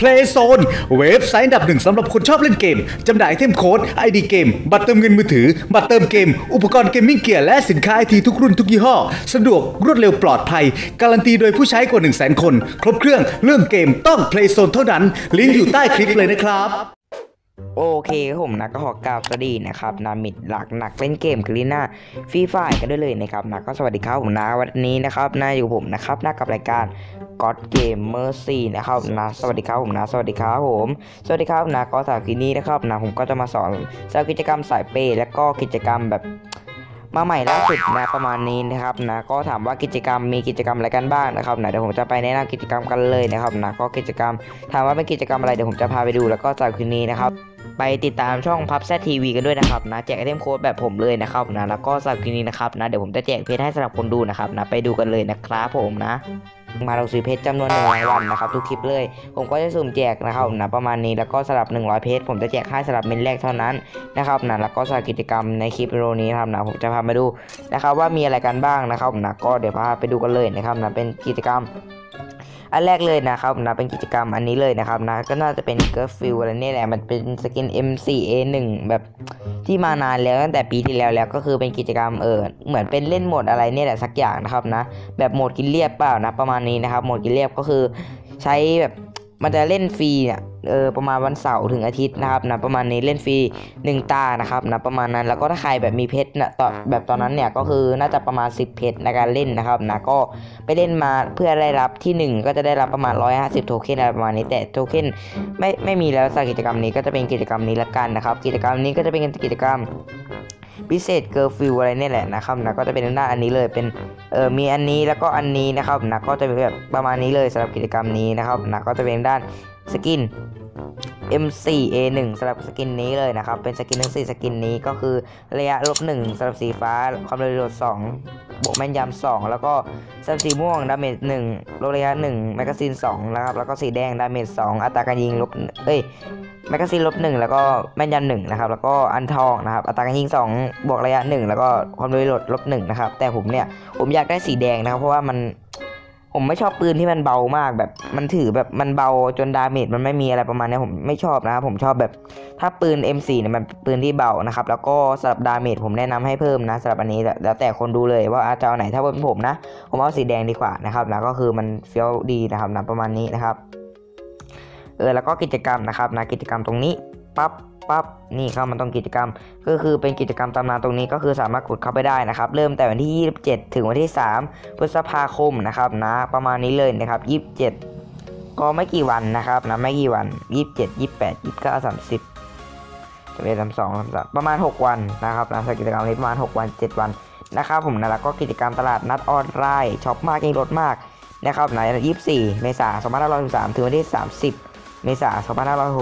Playzone เว็บไซต์อันดับหนึ่งสำหรับคนชอบเล่นเกม จำหน่ายเทมโค้ด ID เกม บัตรเติมเงินมือถือ บัตรเติมเกม อุปกรณ์เกมมิ่งเกียร์และสินค้าไอทีทุกรุ่นทุกยี่ห้อ สะดวกรวดเร็วปลอดภัย การันตีโดยผู้ใช้กว่า 1 0 0 0 0 0 คน ครบเครื่องเรื่องเกมต้อง Playzone เท่านั้น ลิงก์อยู่ใต้คลิปเลยนะครับ โอเคครับผมนะก็ขอกราบสวัสดีนะครับนามิดหลักหนักเล่นเกมกรีน่าฟรีไฟกันด้วยเลยนะครับนะก็สวัสดีครับผมนะวันนี้นะครับนาอยู่ผมนะครับหน้ากับรายการก็ตเกมเมอร์ซีนะครับนะสวัสดีครับผมนะสวัสดีครับผมสวัสดีครับนะก็สาวคลิปนี้นะครับนะผมก็จะมาสอนสำหรับกิจกรรมสายเปย์และก็กิจกรรมแบบ มาใหม่ล่าสุดนะประมาณนี้นะครับนะก็ถามว่ากิจกรรมมีกิจกรรมอะไรกันบ้างนะครับนะเดี๋ยวผมจะไปแนะนำกิจกรรมกันเลยนะครับนะก็กิจกรรม ถามว่าเป็นกิจกรรมอะไรเดี๋ยวผมจะพาไปดูแล้วก็จากคืนนี้นะครับไปติดตามช่องพับแซทีวีกันด้วยนะครับนะแจกไอเทมโค้ดแบบผมเลยนะครับนะแล้วก็สำหรับคืนนี้นะครับนะเดี๋ยวผมจะแจกเพจให้สำหรับคนดูนะครับนะไปดูกันเลยนะครับผมนะ มาเราซื้อเพชรจำนวนหนึ่งรางวัลนะครับทุกคลิปเลย ผมก็จะสุ่มแจกนะครับนะประมาณนี้แล้วก็สลับ 100 เพชรผมจะแจกให้สลับเมนแรกเท่านั้นนะครับนะแล้วก็สลับกิจกรรมในคลิปวิดีโอนี้นะครับนะผมจะพามาดูนะครับว่ามีอะไรกันบ้างนะครับนะก็เดี๋ยวพาไปดูกันเลยนะครับนะเป็นกิจกรรม อันแรกเลยนะครับนะเป็นกิจกรรมอันนี้เลยนะครับนะก็น่าจะเป็นเกิร์ฟฟิลอะไรนี่แหละมันเป็นสกิน M4A1 แบบที่มานานแล้วตั้งแต่ปีที่แล้วแล้วก็คือเป็นกิจกรรมเออเหมือนเป็นเล่นโหมดอะไรเนี่ยแหละสักอย่างนะครับนะแบบโหมดกินเรียบเปล่านะประมาณนี้นะครับโหมดกินเรียบก็คือใช้แบบ มันจะเล่นฟรีเนี่ยเออประมาณวันเสาร์ถึงอาทิตย์นะครับนะประมาณนี้เล่นฟรีหนึ่งตานะครับนะประมาณนั้นแล้วก็ถ้าใครแบบมีเพชรนะตอนแบบตอนนั้นเนี่ยก็คือน่าจะประมาณ 10 เพชรในการเล่นนะครับนะก็ไปเล่นมาเพื่อได้รับที่ 1 ก็จะได้รับประมาณ 150 โทเค็นอะไรประมาณนี้แต่โทเค็นไม่ไม่มีแล้วสำหรับกิจกรรมนี้ก็จะเป็นกิจกรรมนี้ละกันนะครับ กิจกรรมนี้ก็จะเป็นกิจกรรม พิเศษเกิร์ลฟิลอะไรเนี่ยแหละนะครับนะก็จะเป็นหน้าอันนี้เลยเป็นเออมีอันนี้แล้วก็อันนี้นะครับนะก็จะเป็นแบบประมาณนี้เลยสำหรับกิจกรรมนี้นะครับนะก็จะเป็นด้านสกิน M4A1 สำหรับสกินนี้เลยนะครับ เป็นสกินทั้ง 4 สกินนี้ก็คือระยะลบ1สำหรับสีฟ้า ความเร็วโดด2บวกแม่นยำ2แล้วก็สำหรับสีม่วงดาเมจ1ลดระยะ1แมกกาซีน2นะครับ แล้วก็สีแดงดาเมจ2อัตราการยิงลบเอ้ยแมกกาซีนลบ1แล้วก็แม่นยำ1นะครับ แล้วก็อันทองนะครับ อัตราการยิง 2 บวกระยะ 1 แล้วก็ความเร็วโดดลบ1นะครับ แต่ผมเนี่ย ผมอยากได้สีแดงนะครับ เพราะว่ามัน ผมไม่ชอบปืนที่มันเบามากแบบ มันถือแบบมันเบาจนดาเมจมันไม่มีอะไรประมาณนี้ผมไม่ชอบนะครับผมชอบแบบถ้าปืน M4 เนี่ยมันปืนที่เบานะครับ แล้วก็สำหรับดาเมจผมแนะนำให้เพิ่มนะสำหรับอันนี้แล้วแต่คนดูเลยว่าจะเอาไหนถ้าเป็นผมนะ ผมเอาสีแดงดีกว่านะครับ แล้วก็คือมันเฟี้ยวดีนะครับนะประมาณนี้นะครับเออแล้วก็กิจกรรมนะครับนะกิจกรรมตรงนี้ ปั๊บปั๊บนี่เข้ามาตรงกิจกรรม ก็คือเป็นกิจกรรมตำนานตรงนี้ก็คือสามารถกดเข้าไปได้นะครับ เริ่มแต่วันที่ 27 ถึงวันที่ 3 พฤษภาคมนะครับนะประมาณนี้เลยนะครับ 27 ก็ไม่กี่วันนะครับนะไม่กี่วัน 27 28 29 30จะเป็น32 33ประมาณ 6 วันนะครับนะกิจกรรมนี้ประมาณ 6 วัน 7 วันนะครับผมนะแล้วก็กิจกรรมตลาดนัดออนไลน์ช็อปมากยิ่งลดมากนะครับใน24 เมษายน2563ถึงวันที่ 30 เมษายน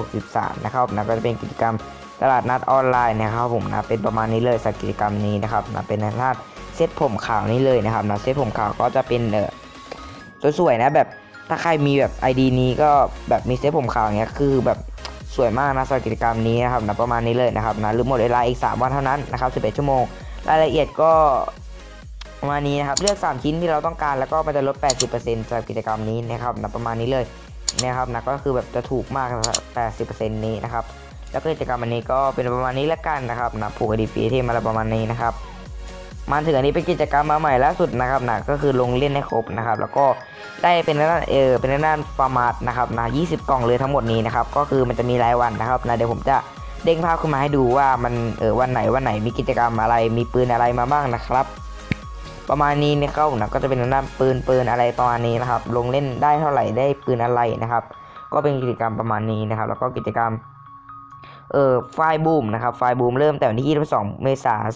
2563 นะครับนะก็จะเป็นกิจกรรมตลาดนัดออนไลน์นะครับผมนะเป็นประมาณนี้เลยสักิจกรรมนี้นะครับนะเป็นในลางเซตผมขาวนี้เลยนะครับนะเซตผมขาวก็จะเป็นเออสวยๆนะแบบถ้าใครมีแบบ ID นี้ก็แบบมีเซตผมขาวเนี้ยคือแบบสวยมากนะสำหรับกิจกรรมนี้นะครับนะประมาณนี้เลยนะครับนะหรือหมดเวลาอีก 3 วันเท่านั้นนะครับ11ชั่วโมง รายละเอียดก็ประมาณนี้นะครับเลือก 3 ชิ้นที่เราต้องการแล้วก็มันจะลด 80%สำหรับกิจกรรมนี้นะครับนะประมาณนี้เลย นะครับนะก็คือแบบจะถูกมากนะครับ80%นี้นะครับ แล้วก็กิจกรรมอันนี้ก็เป็นประมาณนี้ล้วกันนะครับนะผูกอดีปีที่มาล้วประมาณนี้นะครับมาถึงอันนี้เป็นกิจกรรมมาใหม่ล่าสุดนะครับนะก็คือลงเล่นให้ครบนะครับ แล้วก็ได้เป็นด้านเออเป็นด้านฟาร์มาร์นะครับนะ20 กล่องเลยทั้งหมดนี้นะครับก็คือมันจะมีรายวันนะครับนะเดี๋ยวผมจะเด้งภาพขึ้นมาให้ดูว่ามันเออวันไหนวันไหนมีกิจกรรมอะไรมีปืนอะไรมาบ้างนะครับ ประมาณนี้นะครับนะก็จะเป็นด้านปืนปืนอะไรประมาณนี้นะครับ ลงเล่นได้เท่าไหร่ได้ปืนอะไรนะครับ ก็เป็นกิจกรรมประมาณนี้นะครับ แล้วก็กิจกรรมเอ่อไฟบูมนะครับไฟบูมเริ่มแต่วันที่ 22 เมษายน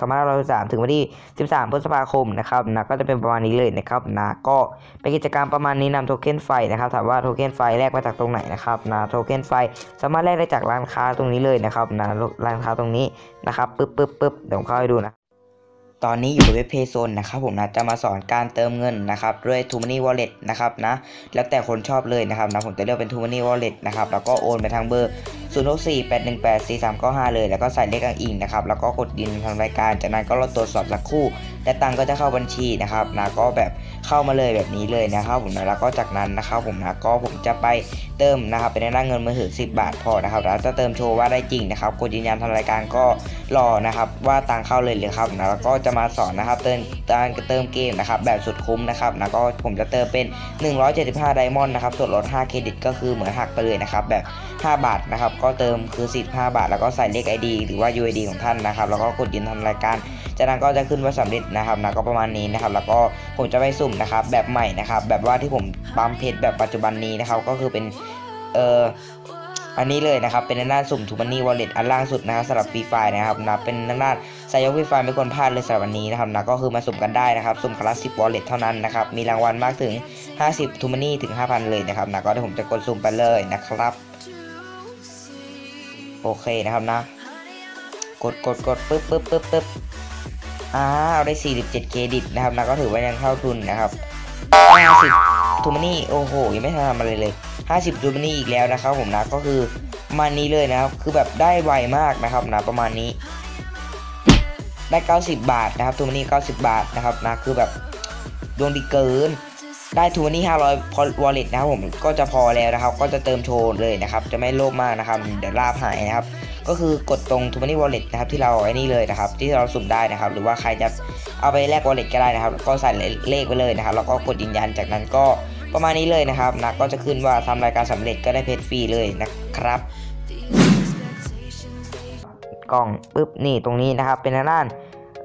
2563 ถึงวันที่ 13 พฤษภาคมนะครับนะก็จะเป็นประมาณนี้เลยนะครับนะก็เป็นกิจกรรมประมาณนี้นำโทเค็นไฟนะครับถามว่าโทเค็นไฟแลกมาจากตรงไหนนะครับนะโทเค็นไฟสามารถแลกได้จากร้านค้าตรงนี้เลยนะครับนะร้านค้าตรงนี้นะครับปึ๊บปึ๊บปึ๊บเดี๋ยวผมเข้าให้ดูนะ ตอนนี้อยู่บนเว็บเพย์โซนนะครับผมนะจะมาสอนการเติมเงินนะครับด้วย t ูม m นี่วอลเล็ตนะครับนะแล้วแต่คนชอบเลยนะครับนะผมจะเลือกเป็น t ูม m นี่วอลเล็ตนะครับแล้วก็โอนไปทางเบอร์ 0 6 4 8 1 8 4 3 9 5 เลย แล้วก็ใส่เลขอ้างอิงนะครับ แล้วก็กดยืนทางรายการ จากนั้นก็รอตรวจสอบสักครู่ และตังก็จะเข้าบัญชีนะครับนะก็แบบเข้ามาเลยแบบนี้เลยนะครับผมนะแล้วก็จากนั้นนะครับผมนะก็ผมจะไปเติมนะครับเป็นหน้าเงินมือถือ 10 บาทพอนะครับแล้วจะเติมโชว์ว่าได้จริงนะครับกดยืนยันทางรายการก็รอนะครับว่าตังเข้าเลยเลยครับนะแล้วก็จะมาสอนนะครับเติมการเติมเกมนะครับแบบสุดคุ้มนะครับนะก็ผมจะเติมเป็น 175 ไดมอนด์นะครับส่วนลด5เครดิตก็คือเหมือนหักไปเลยนะครับแบบ 5 บาทนะครับก็เติมคือ15บาท แล้วก็ใส่เลข ID หรือว่า UID ของท่านนะครับ แล้วก็กดยืนยันรายการ จากนั้นก็จะขึ้นว่าสำเร็จนะครับนะก็ประมาณนี้นะครับ แล้วก็ผมจะไปสุ่มนะครับแบบใหม่นะครับ แบบว่าที่ผมปั๊มเพชรแบบปัจจุบันนี้นะครับ ก็คือเป็นเอ่ออันนี้เลยนะครับ เป็นหน้าสุ่มทูมันนี่วอลเล็ตอันล่างสุดนะครับสำหรับฟรีไฟนะครับนะเป็นหน้าสายยกฟรีไฟไม่ควรพลาดเลยสำหรับวันนี้นะครับนะก็คือมาสุ่มกันได้นะครับ สุ่มคลาสสิกวอลเล็ตเท่านั้นนะครับ มีรางวัลมากถึง 50ทูมันนี่ถึง 5,000 เลยนะครับนะก็เดี๋ยวผมจะกดสุ่มไปเลยนะครับ โอเคนะครับนะ กดกดกดปึ๊บปึ๊บปึ๊บปึ๊บอ้าวได้ 47 เครดิตนะครับนะก็ถือว่ายังเข้าทุนนะครับ50ทูมานี่โอ้โหยังไม่ทำอะไรเลย 50ทูมานี่อีกแล้วนะครับผมนะก็คือมานี้เลยนะครับคือแบบได้ไวมากนะครับนะประมาณนี้ ได้ 90 บาทนะครับทูมานี่90 บาทนะครับนะคือแบบดวงดีเกิน ได้ทูมานี่500พอวอลเล็ตนะครับผมก็จะพอแล้วนะครับ ก็จะเติมโชว์เลยนะครับ จะไม่โลภมากนะครับ เดี๋ยวลาบหายนะครับ ก็คือกดตรง t ูมานี่วอลเล็ตนะครับที่เราไอ้นี่เลยนะครับ ที่เราสุ่มได้นะครับ หรือว่าใครจะเอาไปแลกวอลเล็ตก็ได้นะครับ ก็ใส่เลขไปเลยนะครับ แล้วก็กดยืนยันจากนั้นก็ประมาณนี้เลยนะครับนะก็จะขึ้นว่าทำรายการสำเร็จก็ได้เพชรฟรีเลยนะครับ กล่องปุ๊บนี่ตรงนี้นะครับเป็นด้าน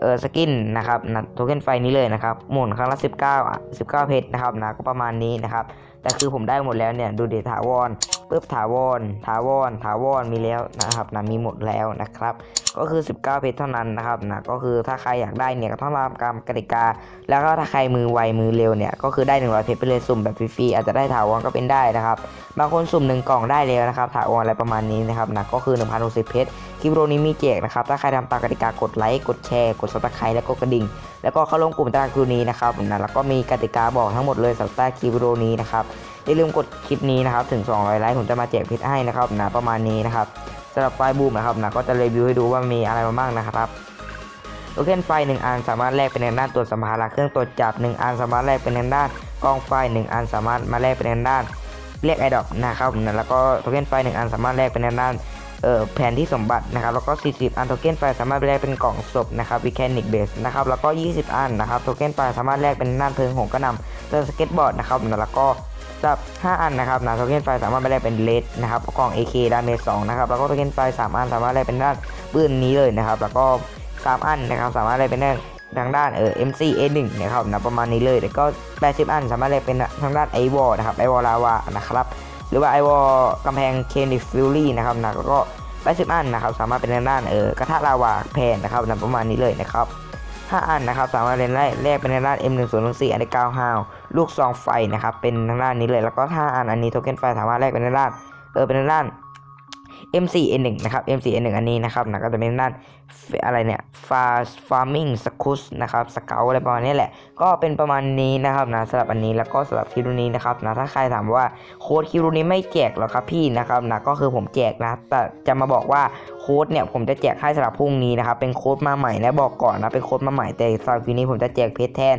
เออสกินนะครับนะโทเค็นไฟนี้เลยนะครับหมุนครั้งละ 19 19 เพชรนะครับนะก็ประมาณนี้นะครับแต่คือผมได้หมดแล้วเนี่ยดูเดทาวรปุ๊บถาวรถาวรถาวรมีแล้วนะครับนะมีหมดแล้วนะครับ ก็คือ 19 เพชรเท่านั้นนะครับนะก็คือถ้าใครอยากได้เนี่ยก็ต้องตามกรรมกติกา แล้วก็ถ้าใครมือไวมือเร็วเนี่ยก็คือได้ 100 เพชรไปเลยสุ่มแบบฟรีๆอาจจะได้ถาวรก็เป็นได้นะครับบางคนสุ่มหนึ่งกล่องได้แล้วนะครับถาวรอะไรประมาณนี้นะครับนะก็คือ1,060เพชรคลิปโอนี้มีแจกนะครับถ้าใครทำตามกติกากดไลค์กดแชร์กดซับสไครต์แล้วก็กระดิ่ง แล้วก็เข้าร่วมกลุ่มตารางครูนี้นะครับนะแล้วก็มีกติกาบอกทั้งหมดเลยสำหรับใต้คลิปโอนี้นะครับ อย่าลืมกดคลิปนี้นะครับถึง 200 ไลค์ผมจะมาแจกเพชรให้นะครับนะประมาณนี้นะครับสำหรับไฟบูมนะครับนะก็จะรีวิวให้ดูว่ามีอะไรมาบ้างนะครับโทเคนไฟ1อันสามารถแลกเป็นในด้านตัวสัมภาระเครื่องตรวจจับ1อันสามารถแลกเป็นในด้านกล้องไฟ1อันสามารถมาแลกเป็นในด้านเรียกไอดอปนะครับนะแล้วก็โทเค็นไฟ1อันสามารถแลกเป็นในด้านเอ่อแผนที่สมบัตินะครับแล้วก็ 40 อันโทเค็นไฟสามารถแลกเป็นกล่องศพนะครับวิแคนิกเบสนะครับแล้วก็ 20 อันนะครับโทเค็นไฟสามารถแลกเป็นด้านเพลิงหงกระนำเติมสเก็ตบอร์ดนะครับแล้วก็ สับ 5 อันนะครับนะโทเค็นไฟสามารถไปแลกเป็นเลดนะครับกล่อง AK ดาเมจ2นะครับแล้วก็โทเค็นไฟ3อันสามารถแลกเป็นด้านปืนนี้เลยนะครับ แล้วก็3อันนะครับสามารถแลกเป็นด้านทางด้านเออ MC A1 นะครับนะประมาณนี้เลยแล้วก็ 80 อันสามารถแลกเป็นทางด้านไอวอลนะครับไอวอลลาวานะครับหรือว่าไอวอลกำแพงเคนดิฟิลลี่นะครับนะแล้วก็80 อันนะครับสามารถเป็นทางด้านเออกระทะลาวาแผ่นนะครับนะประมาณนี้เลยนะครับ 5 อันนะครับสามารถเล่นไล่แลกเป็นทางด้าน M1014 อันที่9ฮาวลูกซองไฟนะครับเป็นทางด้านนี้เลยแล้วก็ 5 อันอันนี้โทเค็นไฟสามารถแลกเป็นทางด้านเออเป็นทางด้าน M4N1 นะครับ M4N1 อันนี้นะครับนะก็จะเป็นด้านอะไรเนี่ย fast farming scus นะครับสเกลอะไรประมาณนี้แหละ ก็เป็นประมาณนี้นะครับนะสำหรับอันนี้แล้วก็สำหรับคลิปนี้นะครับนะถ้าใครถามว่าโค้ดคลิปนี้ไม่แจกหรอครับพี่นะครับนะก็คือผมแจกนะ แต่จะมาบอกว่าโค้ดเนี่ยผมจะแจกให้สำหรับพรุ่งนี้นะครับเป็นโค้ดมาใหม่และบอกก่อนนะเป็นโค้ดมาใหม่แต่สำหรับคลิปนี้ผมจะแจกเพชรแทน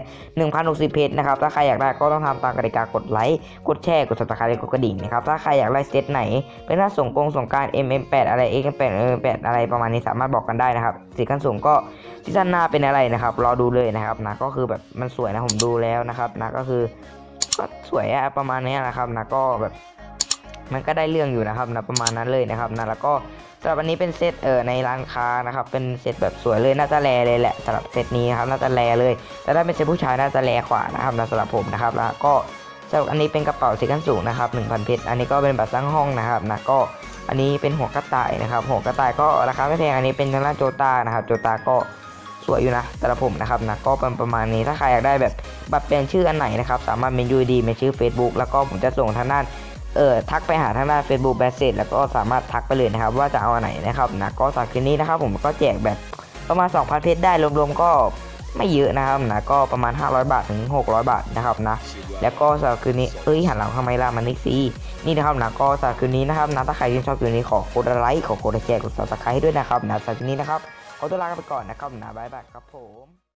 1,060เพชรนะครับถ้าใครอยากได้ก็ต้องทำตามกติกากดไลค์กดแชร์กด subscribe และกดกระดิ่งนะครับถ้าใครอยากได้เซตไหนเป็นหน้าส่งกงส่งการ MM8 อะไร X8 เ8อะไรประมาณนี้สามารถบอกกันได้นะครับสีขั้นสูงก็ซีซั่นหน้าเป็นอะไรนะครับ รอดูเลยนะครับนะก็คือแบบมันสวยนะผมดูแล้วนะครับนะก็คือก็สวยอะประมาณนี้นะครับนะก็แบบมันก็ได้เรื่องอยู่นะครับนะประมาณนั้นเลยนะครับนะแล้วก็สำหรับวันนี้เป็นเซตเออในร้านค้านะครับเป็นเซตแบบสวยเลยน่าจะแลเลยแหละสำหรับเซตนี้ครับน่าจะแลเลยแต่ถ้าเป็นเซตผู้ชายน่าจะแลกว่านะครับนะสำหรับผมนะครับแล้วก็สำหรับอันนี้เป็นกระเป๋าสีขั้นสูงนะครับ 1,000 เพชรอันนี้ก็เป็นบัตรสร้างห้องนะครับนะก็ อันนี้เป็นหัวกระต่ายนะครับ หัวกระต่ายก็ราคาไม่แพงอันนี้เป็นทางด้านโจตานะครับ โจตาก็สวยอยู่นะ แต่ละผมนะครับนะก็เป็นประมาณนี้ถ้าใครอยากได้แบบบัตรเปลี่ยนชื่ออันไหนนะครับ สามารถเมนยูดีเมนชื่อ Facebook แล้วก็ผมจะส่งทางด้านเอ่อทักไปหาทางด้าน Facebook แบสเซตแล้วก็สามารถทักไปเลยนะครับ ว่าจะเอาอันไหนนะครับนะก็สำหรับคืนนี้นะครับ ผมก็แจกแบบประมาณ 2,000 เพชรได้รวมๆก็ ไม่เยอะนะครับนะก็ประมาณ 500 บาทถึง 600 บาทนะครับนะแล้วก็สำหรับคืนนี้เอ้ยหันหลังทำไมล่ะมันนี่สินี่นะครับนะก็สำหรับคืนนี้นะครับนะถ้าใครที่ชอบคืนนี้ขอกดไลค์ขอกดแชร์กดซับสไครต์ด้วยนะครับนะสำหรับคืนนี้นะครับขอตัวลาไปก่อนนะครับนะบ๊ายบายครับผม